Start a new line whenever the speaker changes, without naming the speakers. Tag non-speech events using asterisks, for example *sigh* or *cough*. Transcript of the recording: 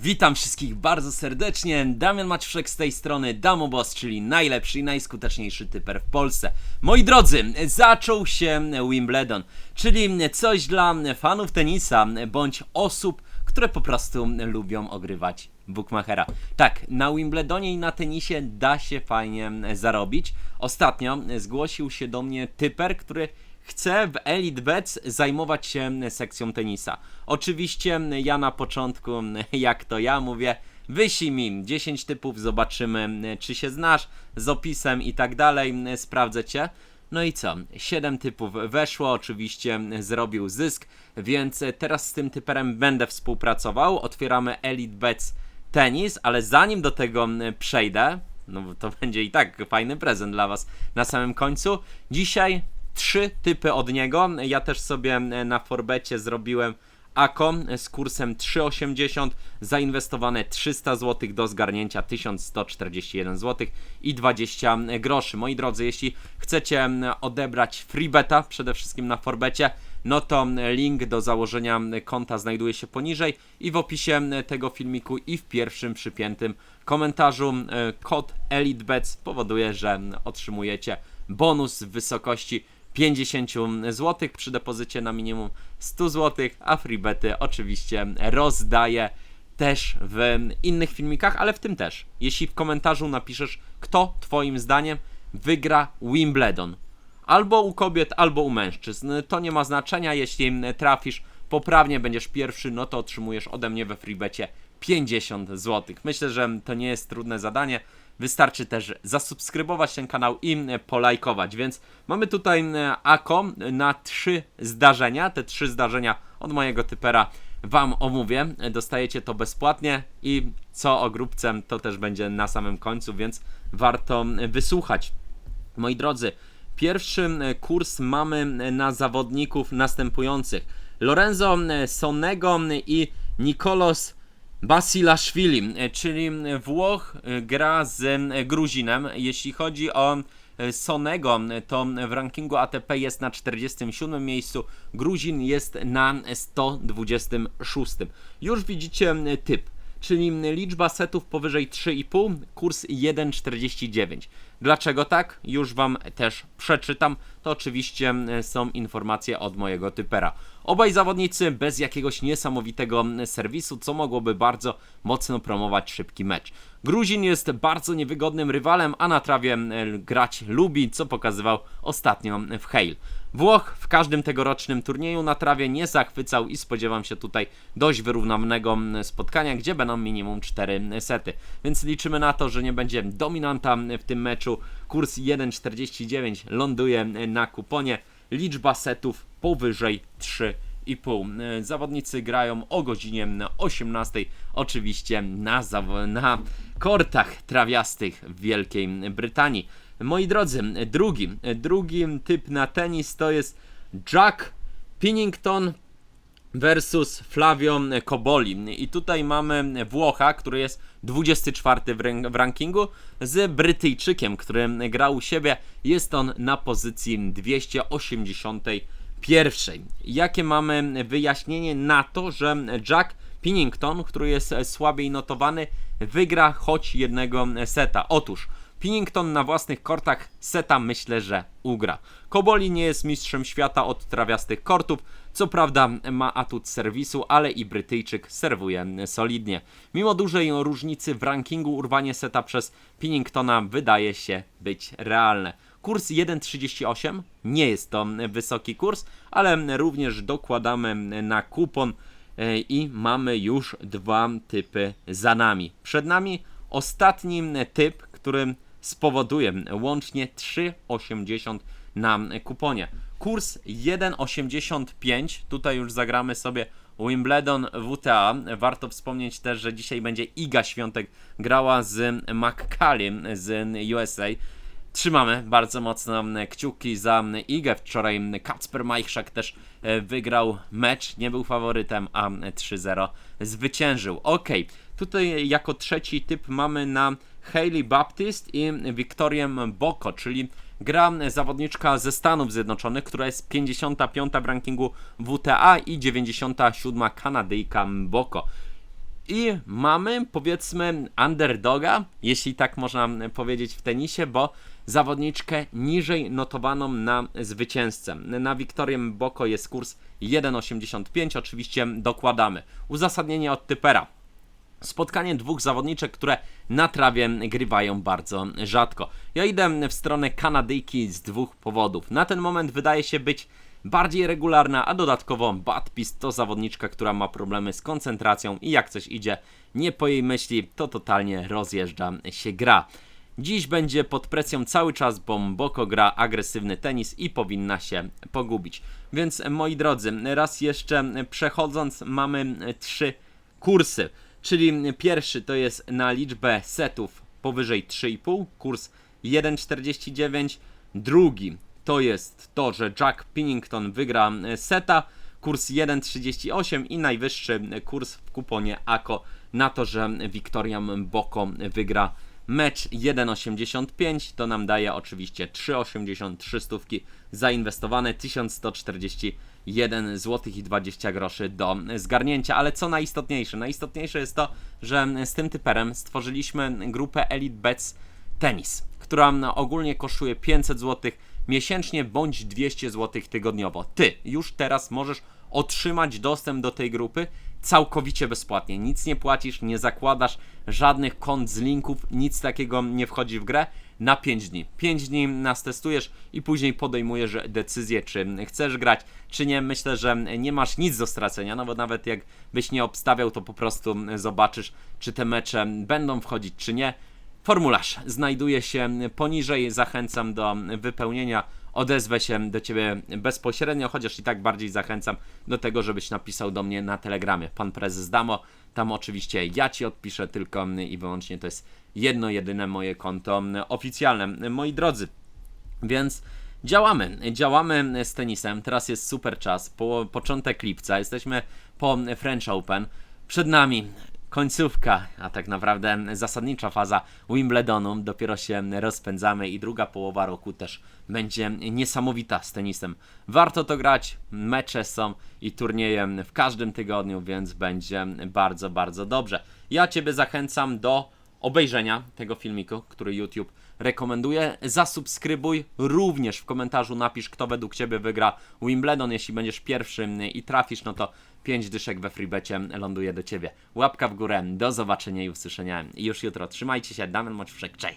Witam wszystkich bardzo serdecznie, Damian Maciuszek z tej strony, Damobos, czyli najlepszy i najskuteczniejszy typer w Polsce. Moi drodzy, zaczął się Wimbledon, czyli coś dla fanów tenisa, bądź osób, które po prostu lubią ogrywać bookmachera. Tak, na Wimbledonie i na tenisie da się fajnie zarobić. Ostatnio zgłosił się do mnie typer, który chce w Elite Bets zajmować się sekcją tenisa. Oczywiście ja na początku, jak to ja mówię, wyślij mi 10 typów, zobaczymy czy się znasz z opisem i tak dalej, sprawdzę cię. No i co? 7 typów weszło, oczywiście zrobił zysk, więc teraz z tym typerem będę współpracował. Otwieramy Elite Bets tenis, ale zanim do tego przejdę, no to *laughs* będzie i tak fajny prezent dla Was na samym końcu. Dzisiaj trzy typy od niego. Ja też sobie e, na Forbecie zrobiłem AKO z kursem 3,80, zainwestowane 300 zł do zgarnięcia 1141 zł i 20 groszy. Moi drodzy, jeśli chcecie odebrać freebeta przede wszystkim na Forbecie, no to link do założenia konta znajduje się poniżej i w opisie tego filmiku i w pierwszym przypiętym komentarzu kod EliteBets powoduje, że otrzymujecie bonus w wysokości 50 zł przy depozycie na minimum 100 zł, a freebety oczywiście rozdaję też w innych filmikach, ale w tym też. Jeśli w komentarzu napiszesz, kto Twoim zdaniem wygra Wimbledon, albo u kobiet, albo u mężczyzn, to nie ma znaczenia. Jeśli trafisz poprawnie, będziesz pierwszy, no to otrzymujesz ode mnie we freebecie 50 zł. Myślę, że to nie jest trudne zadanie. Wystarczy też zasubskrybować ten kanał i e, polajkować. Więc mamy tutaj e, AKO na trzy zdarzenia. Te trzy zdarzenia od mojego typera Wam omówię. Dostajecie to bezpłatnie i co o grupce to też będzie na samym końcu, więc warto wysłuchać. Moi drodzy, pierwszy e, kurs mamy na zawodników następujących. Lorenzo Sonego i Nikolos Basilashvili, e, czyli Włoch e, gra z e, Gruzinem. Jeśli chodzi o Sonego, to w rankingu ATP jest na 47 miejscu, Gruzin jest na 126. Już widzicie typ, czyli liczba setów powyżej 3,5, kurs 1,49. Dlaczego tak? Już Wam też przeczytam. To oczywiście są informacje od mojego typera. Obaj zawodnicy bez jakiegoś niesamowitego serwisu, co mogłoby bardzo mocno promować szybki mecz. Gruzin jest bardzo niewygodnym rywalem, a na trawie e, grać lubi, co pokazywał ostatnio w Hale. Włoch w każdym tegorocznym turnieju na trawie nie zachwycał i spodziewam się tutaj dość wyrównanego spotkania, gdzie będą minimum 4 sety. Więc liczymy na to, że nie będzie dominanta w tym meczu. Kurs 1,49 ląduje na kuponie. Liczba setów powyżej 3,5. E, Zawodnicy grają o godzinie 18, oczywiście na, na kortach trawiastych w Wielkiej Brytanii. Moi drodzy, drugi, drugi typ na tenis to jest Jack Pinnington versus Flavio Koboli. I tutaj mamy Włocha, który jest 24 w, w rankingu, z Brytyjczykiem, który gra u siebie. Jest on na pozycji 281. Jakie mamy wyjaśnienie na to, że Jack Pinnington, który jest słabiej notowany, wygra choć jednego seta? Otóż Pinnington na własnych kortach seta myślę, że ugra. Koboli nie jest mistrzem świata od trawiastych kortów, co prawda ma atut serwisu, ale i Brytyjczyk serwuje solidnie. Mimo dużej różnicy w rankingu urwanie seta przez Pinningtona wydaje się być realne. Kurs 1,38 nie jest to wysoki kurs, ale również dokładamy na kupon e, i mamy już dwa typy za nami. Przed nami ostatni typ, który spowoduje łącznie 3,80 na kuponie. Kurs 1,85, tutaj już zagramy sobie Wimbledon WTA. Warto wspomnieć też, że dzisiaj będzie Iga Świątek grała z McCallum z USA. Trzymamy bardzo mocno kciuki za Igę. Wczoraj Kacper Majchrzak też e, wygrał mecz, nie był faworytem, a 3-0 zwyciężył. Ok, tutaj jako trzeci typ mamy na Hailey Baptist i Victorię Boko, czyli gra zawodniczka ze Stanów Zjednoczonych, która jest 55 w rankingu WTA i 97 Kanadyjka Boko. I mamy, powiedzmy, underdoga, jeśli tak można powiedzieć w tenisie, bo zawodniczkę niżej notowaną na zwycięzcę. Na Wiktorię Boko jest kurs 1,85, oczywiście dokładamy. Uzasadnienie od typera. Spotkanie dwóch zawodniczek, które na trawie grywają bardzo rzadko. Ja idę w stronę Kanadyjki z dwóch powodów. Na ten moment wydaje się być bardziej regularna, a dodatkowo Batpist to zawodniczka, która ma problemy z koncentracją i jak coś idzie nie po jej myśli, to totalnie rozjeżdża się gra. Dziś będzie pod presją cały czas, bo Mboko gra agresywny tenis i powinna się pogubić. Więc moi drodzy, raz jeszcze przechodząc, mamy trzy kursy. Czyli pierwszy to jest na liczbę setów powyżej 3,5, kurs 1,49. Drugi to jest to, że Jack Pinnington wygra e, seta, kurs 1,38 i najwyższy kurs w kuponie AKO na to, że Wiktoria Mboko wygra mecz 1,85 to nam daje oczywiście 3,83 stówki zainwestowane 1141 zł i 20 groszy do zgarnięcia, ale co najistotniejsze? Najistotniejsze jest to, że z tym typerem stworzyliśmy grupę Elite Bets Tennis, która ogólnie kosztuje 500 zł miesięcznie bądź 200 zł tygodniowo. Ty już teraz możesz otrzymać dostęp do tej grupy całkowicie bezpłatnie. Nic nie płacisz, nie zakładasz żadnych kont z linków, nic takiego nie wchodzi w grę na 5 dni. 5 dni nas testujesz i później podejmujesz decyzję, czy chcesz grać, czy nie. Myślę, że nie masz nic do stracenia, no bo nawet jak byś nie obstawiał, to po prostu zobaczysz, czy te mecze będą wchodzić, czy nie. Formularz znajduje się poniżej. Zachęcam do wypełnienia. Odezwę się do Ciebie bezpośrednio, chociaż i tak bardziej zachęcam do tego, żebyś napisał do mnie na Telegramie. Pan prezes Damo, tam oczywiście ja Ci odpiszę tylko i wyłącznie to jest jedno, jedyne moje konto oficjalne. Moi drodzy, więc działamy, działamy z tenisem. Teraz jest super czas, po, początek lipca, jesteśmy po French Open. Przed nami końcówka, a tak naprawdę zasadnicza faza Wimbledonu. Dopiero się rozpędzamy i druga połowa roku też będzie niesamowita z tenisem. Warto to grać, mecze są i turnieje w każdym tygodniu, więc będzie bardzo, bardzo dobrze. Ja Ciebie zachęcam do obejrzenia tego filmiku, który YouTube rekomenduje. Zasubskrybuj, również w komentarzu napisz, kto według Ciebie wygra Wimbledon. Jeśli będziesz pierwszy i trafisz, no to 5 dyszek we freebecie ląduje do Ciebie. Łapka w górę, do zobaczenia i usłyszenia już jutro. Trzymajcie się, Damian Moćwrzek, cześć!